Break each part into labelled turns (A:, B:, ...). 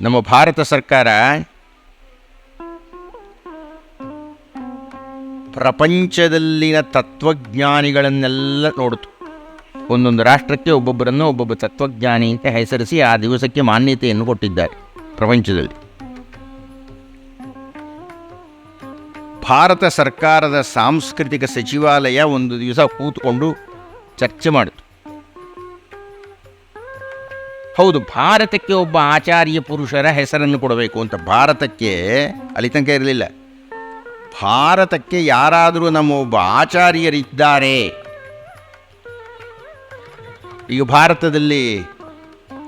A: ನಮ್ಮ ಭಾರತ ಸರ್ಕಾರ ಪ್ರಪಂಚದಲ್ಲಿನ ತತ್ವಜ್ಞಾನಿಗಳನ್ನೆಲ್ಲ ನೋಡಿತು ಒಂದೊಂದು ರಾಷ್ಟ್ರಕ್ಕೆ ಒಬ್ಬೊಬ್ಬರನ್ನು ಒಬ್ಬೊಬ್ಬ ತತ್ವಜ್ಞಾನಿ ಅಂತ ಹೆಸರಿಸಿ ಆ ದಿವಸಕ್ಕೆ ಮಾನ್ಯತೆಯನ್ನು ಕೊಟ್ಟಿದ್ದಾರೆ ಪ್ರಪಂಚದಲ್ಲಿ. ಭಾರತ ಸರ್ಕಾರದ ಸಾಂಸ್ಕೃತಿಕ ಸಚಿವಾಲಯ ಒಂದು ದಿವಸ ಕೂತ್ಕೊಂಡು ಚರ್ಚೆ ಮಾಡಿತು ಹೌದು, ಭಾರತಕ್ಕೆ ಒಬ್ಬ ಆಚಾರ್ಯ ಪುರುಷರ ಹೆಸರನ್ನು ಕೊಡಬೇಕು ಅಂತ ಭಾರತಕ್ಕೆ ಅಲ್ಲಿ ಇರಲಿಲ್ಲ. ಭಾರತಕ್ಕೆ ಯಾರಾದರೂ ನಮ್ಮ ಒಬ್ಬ ಆಚಾರ್ಯರಿದ್ದಾರೆ. ಈಗ ಭಾರತದಲ್ಲಿ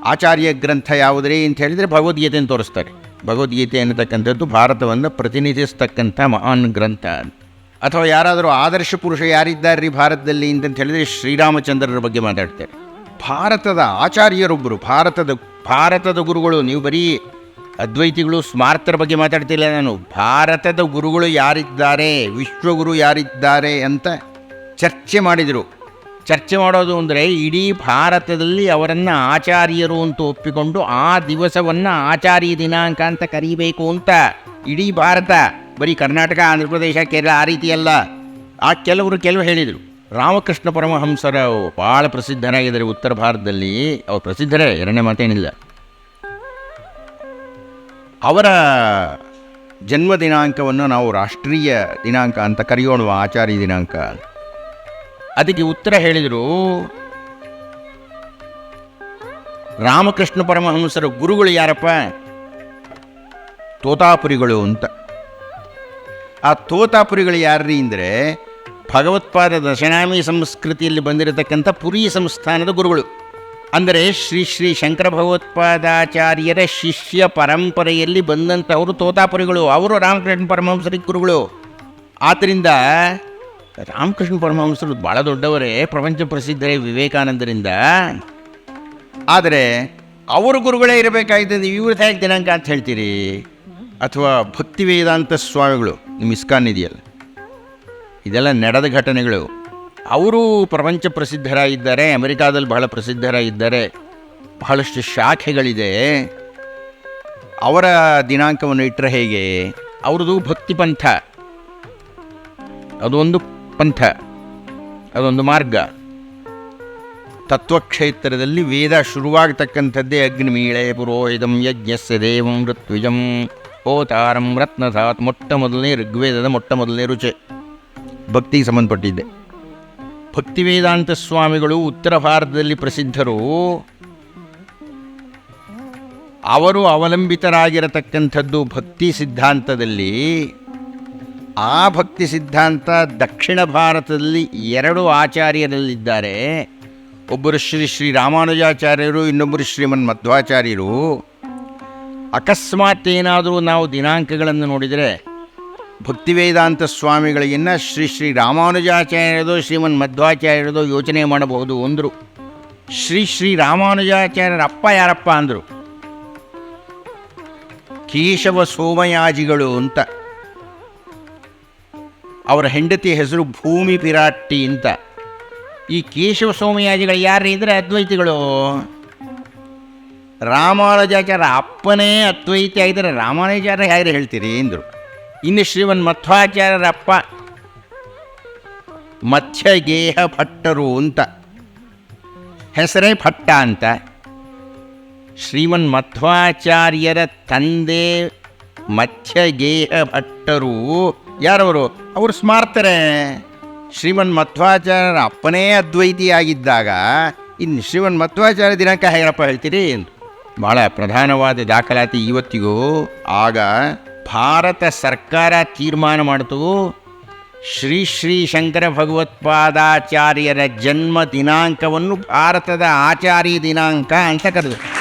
A: ಆಚಾರ್ಯ ಗ್ರಂಥ ಯಾವುದ್ರಿ ಅಂತ ಹೇಳಿದರೆ ಭಗವದ್ಗೀತೆಯನ್ನು ತೋರಿಸ್ತಾರೆ. ಭಗವದ್ಗೀತೆ ಅನ್ನತಕ್ಕಂಥದ್ದು ಭಾರತವನ್ನು ಪ್ರತಿನಿಧಿಸ್ತಕ್ಕಂಥ ಮಹಾನ್ ಗ್ರಂಥ ಅಂತ. ಅಥವಾ ಯಾರಾದರೂ ಆದರ್ಶ ಪುರುಷ ಯಾರಿದ್ದಾರೆ ಭಾರತದಲ್ಲಿ ಅಂತಂತ ಹೇಳಿದರೆ ಶ್ರೀರಾಮಚಂದ್ರರ ಬಗ್ಗೆ ಮಾತಾಡ್ತಾರೆ. ಭಾರತದ ಆಚಾರ್ಯರೊಬ್ಬರು, ಭಾರತದ ಭಾರತದ ಗುರುಗಳು, ನೀವು ಬರೀ ಅದ್ವೈತಿಗಳು, ಸ್ಮಾರ್ತರ ಬಗ್ಗೆ ಮಾತಾಡ್ತಿಲ್ಲ ನಾನು. ಭಾರತದ ಗುರುಗಳು ಯಾರಿದ್ದಾರೆ, ವಿಶ್ವಗುರು ಯಾರಿದ್ದಾರೆ ಅಂತ ಚರ್ಚೆ ಮಾಡಿದರು. ಚರ್ಚೆ ಮಾಡೋದು ಅಂದರೆ ಇಡೀ ಭಾರತದಲ್ಲಿ ಅವರನ್ನು ಆಚಾರ್ಯರು ಅಂತ ಒಪ್ಪಿಕೊಂಡು ಆ ದಿವಸವನ್ನು ಆಚಾರ್ಯ ದಿನಾಂಕ ಅಂತ ಕರೀಬೇಕು ಅಂತ ಇಡೀ ಭಾರತ, ಬರೀ ಕರ್ನಾಟಕ ಆಂಧ್ರ ಪ್ರದೇಶ ಕೇರಳ ಆ ರೀತಿ ಅಲ್ಲ ಆ ಕೆಲವರು ಕೆಲವು ಹೇಳಿದರು. ರಾಮಕೃಷ್ಣ ಪರಮಹಂಸರ ಭಾಳ ಪ್ರಸಿದ್ಧರಾಗಿದ್ದಾರೆ ಉತ್ತರ ಭಾರತದಲ್ಲಿ. ಅವ್ರು ಪ್ರಸಿದ್ಧರೇ, ಎರಡನೇ ಮಾತೇನಿಲ್ಲ. ಅವರ ಜನ್ಮ ದಿನಾಂಕವನ್ನು ನಾವು ರಾಷ್ಟ್ರೀಯ ದಿನಾಂಕ ಅಂತ ಕರೆಯೋಣ ಆಚಾರ್ಯ ದಿನಾಂಕ ಅದಕ್ಕೆ ಉತ್ತರ ಹೇಳಿದರು, ರಾಮಕೃಷ್ಣ ಪರಮಹಂಸರ ಗುರುಗಳು ಯಾರಪ್ಪ? ತೋತಾಪುರಿಗಳು ಅಂತ. ಆ ತೋತಾಪುರಿಗಳು ಯಾರ್ರಿ ಅಂದರೆ ಭಗವತ್ಪಾದ ದಶನಾಮಿ ಸಂಸ್ಕೃತಿಯಲ್ಲಿ ಬಂದಿರತಕ್ಕಂಥ ಪುರಿ ಸಂಸ್ಥಾನದ ಗುರುಗಳು. ಅಂದರೆ ಶ್ರೀ ಶ್ರೀ ಶಂಕರ ಭಗವತ್ಪಾದಾಚಾರ್ಯರ ಶಿಷ್ಯ ಪರಂಪರೆಯಲ್ಲಿ ಬಂದಂಥವರು ತೋತಾಪುರಿಗಳು, ಅವರು ರಾಮಕೃಷ್ಣ ಪರಮಹಂಸರಿ ಗುರುಗಳು. ಆದ್ದರಿಂದ ರಾಮಕೃಷ್ಣ ಪರಮಹಂಸರು ಭಾಳ ದೊಡ್ಡವರೇ, ಪ್ರಪಂಚ ಪ್ರಸಿದ್ಧರೇ ವಿವೇಕಾನಂದರಿಂದ. ಆದರೆ ಅವರು ಗುರುಗಳೇ ಇರಬೇಕಾಯ್ತದೆ ಇವ್ರ ಹೇಗೆ ದಿನಾಂಕ ಅಂತ ಹೇಳ್ತೀರಿ? ಅಥವಾ ಭಕ್ತಿ ವೇದಾಂತ ಸ್ವಾಮಿಗಳು ನಿಮ್ಮ ಇಸ್ಕಾನ್ ಇದೆಯಲ್ಲ? ಇದೆಲ್ಲ ನಡೆದ ಘಟನೆಗಳು. ಅವರು ಪ್ರಪಂಚ ಪ್ರಸಿದ್ಧರಾಗಿದ್ದಾರೆ, ಅಮೆರಿಕಾದಲ್ಲಿ ಬಹಳ ಪ್ರಸಿದ್ಧರಾಗಿದ್ದಾರೆ, ಬಹಳಷ್ಟು ಶಾಖೆಗಳಿದೆ. ಅವರ ದಿನಾಂಕವನ್ನು ಇಟ್ಟರೆ ಹೇಗೆ? ಅವ್ರದ್ದು ಭಕ್ತಿ ಪಂಥ. ಅದೊಂದು ಪಂಥ. ಅದೊಂದು ಮಾರ್ಗ. ತತ್ವಕ್ಷೇತ್ರದಲ್ಲಿ ವೇದ ಶುರುವಾಗತಕ್ಕಂಥದ್ದೇ ಅಗ್ನಿಮೀಳೆ ಪುರೋಹಿತಂ ಯಜ್ಞಸ್ಯ ದೇವಂ ಋತ್ವಿಜಂ ಓತಾರಂ ರತ್ನಸಾತ್ ಮೊಟ್ಟ ಮೊದಲನೇ ಋಗ್ವೇದದ ಮೊಟ್ಟ ಮೊದಲನೇ ರುಚಿ. ಭಕ್ತಿಗೆ ಸಂಬಂಧಪಟ್ಟಿದ್ದೆ ಭಕ್ತಿ ವೇದಾಂತ ಸ್ವಾಮಿಗಳು ಉತ್ತರ ಭಾರತದಲ್ಲಿ ಪ್ರಸಿದ್ಧರು. ಅವರು ಅವಲಂಬಿತರಾಗಿರತಕ್ಕಂಥದ್ದು ಭಕ್ತಿ ಸಿದ್ಧಾಂತದಲ್ಲಿ. ಆ ಭಕ್ತಿ ಸಿದ್ಧಾಂತ ದಕ್ಷಿಣ ಭಾರತದಲ್ಲಿ ಎರಡು ಆಚಾರ್ಯರಲ್ಲಿದ್ದಾರೆ. ಒಬ್ಬರು ಶ್ರೀ ಶ್ರೀ ರಾಮಾನುಜಾಚಾರ್ಯರು, ಇನ್ನೊಬ್ಬರು ಶ್ರೀಮನ್ ಮಧ್ವಾಚಾರ್ಯರು. ಅಕಸ್ಮಾತ್ ಏನಾದರೂ ನಾವು ದಿನಾಂಕಗಳನ್ನು ನೋಡಿದರೆ ಭಕ್ತಿ ವೇದಾಂತ ಸ್ವಾಮಿಗಳಿಗಿನ್ನ ಶ್ರೀ ಶ್ರೀ ರಾಮಾನುಜಾಚಾರ್ಯರದು, ಶ್ರೀಮನ್ ಮಧ್ವಾಚಾರ್ಯರದು ಯೋಚನೆ ಮಾಡಬಹುದು ಅಂದರು. ಶ್ರೀ ಶ್ರೀ ರಾಮಾನುಜಾಚಾರ್ಯರ ಅಪ್ಪ ಯಾರಪ್ಪ ಅಂದರು? ಕೇಶವ ಸೋಮಯಾಜಿಗಳು ಅಂತ. ಅವರ ಹೆಂಡತಿ ಹೆಸರು ಭೂಮಿ ಪಿರಾಟ್ಟಿ ಅಂತ. ಈ ಕೇಶವ ಸೋಮಯಾಜಿಗಳು ಯಾರು ಇದ್ರೆ ಅದ್ವೈತಿಗಳು. ರಾಮಾನುಜಾಚಾರ್ಯ ಅಪ್ಪನೇ ಅದ್ವೈತಿ ಆಗಿದ್ದರೆ ರಾಮಾನುಜಾಚಾರ್ಯ ಹೇಗೆ ಹೇಳ್ತೀರಿ ಎಂದರು ಇನ್ನು ಶ್ರೀಮನ್ ಮಧ್ವಾಚಾರ್ಯರಪ್ಪ, ಮತ್ಸ್ಯಗೇಹ ಭಟ್ಟರು ಅಂತ. ಹೆಸರೇ ಭಟ್ಟ ಅಂತ. ಶ್ರೀಮನ್ ಮಧ್ವಾಚಾರ್ಯರ ತಂದೆ ಮತ್ಸ್ಯಗೇಹ ಭಟ್ಟರು ಯಾರವರು? ಅವರು ಸ್ಮಾರ್ತರೇ. ಶ್ರೀಮನ್ ಮಧ್ವಾಚಾರ್ಯರ ಅಪ್ಪನೇ ಅದ್ವೈತಿಯಾಗಿದ್ದಾಗ, ಇನ್ನು ಶ್ರೀಮನ್ ಮಧ್ವಾಚಾರ್ಯ ದಿನಾಂಕ ಹೇಗಪ್ಪ ಹೇಳ್ತೀರಿ? ಭಾಳ ಪ್ರಧಾನವಾದ ದಾಖಲಾತಿ ಇವತ್ತಿಗೂ. ಆಗ ಭಾರತ ಸರ್ಕಾರ ತೀರ್ಮಾನ ಮಾಡಿತು. ಶ್ರೀ ಶ್ರೀ ಶಂಕರ ಭಗವತ್ಪಾದಾಚಾರ್ಯರ ಜನ್ಮ ದಿನಾಂಕವನ್ನು ಭಾರತದ ಆಚಾರ್ಯ ದಿನಾಂಕ ಅಂತ ಕರೆದು